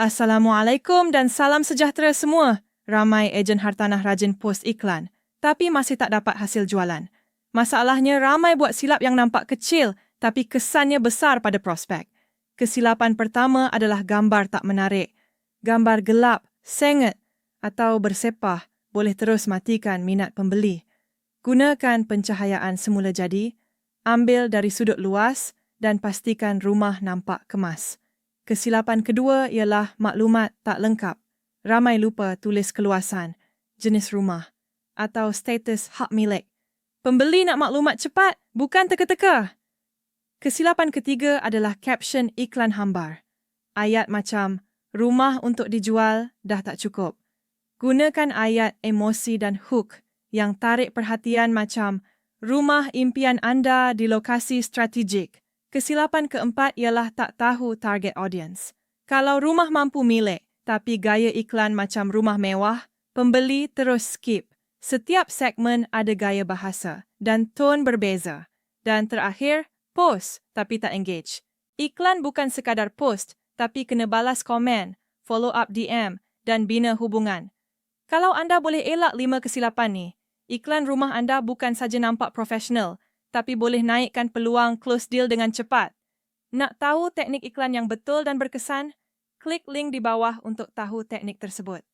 Assalamualaikum dan salam sejahtera semua. Ramai ejen hartanah rajin post iklan, tapi masih tak dapat hasil jualan. Masalahnya ramai buat silap yang nampak kecil, tapi kesannya besar pada prospek. Kesilapan pertama adalah gambar tak menarik. Gambar gelap, sengit atau bersepah boleh terus matikan minat pembeli. Gunakan pencahayaan semula jadi, ambil dari sudut luas dan pastikan rumah nampak kemas. Kesilapan kedua ialah maklumat tak lengkap. Ramai lupa tulis keluasan, jenis rumah atau status hak milik. Pembeli nak maklumat cepat, bukan teka-teka. Kesilapan ketiga adalah caption iklan hambar. Ayat macam, rumah untuk dijual dah tak cukup. Gunakan ayat emosi dan hook yang tarik perhatian macam, rumah impian anda di lokasi strategik. Kesilapan keempat ialah tak tahu target audience. Kalau rumah mampu milik, tapi gaya iklan macam rumah mewah, pembeli terus skip. Setiap segmen ada gaya bahasa dan tone berbeza. Dan terakhir, post tapi tak engage. Iklan bukan sekadar post, tapi kena balas komen, follow up DM dan bina hubungan. Kalau anda boleh elak lima kesilapan ni, iklan rumah anda bukan saja nampak profesional, tapi boleh naikkan peluang close deal dengan cepat. Nak tahu teknik iklan yang betul dan berkesan? Klik link di bawah untuk tahu teknik tersebut.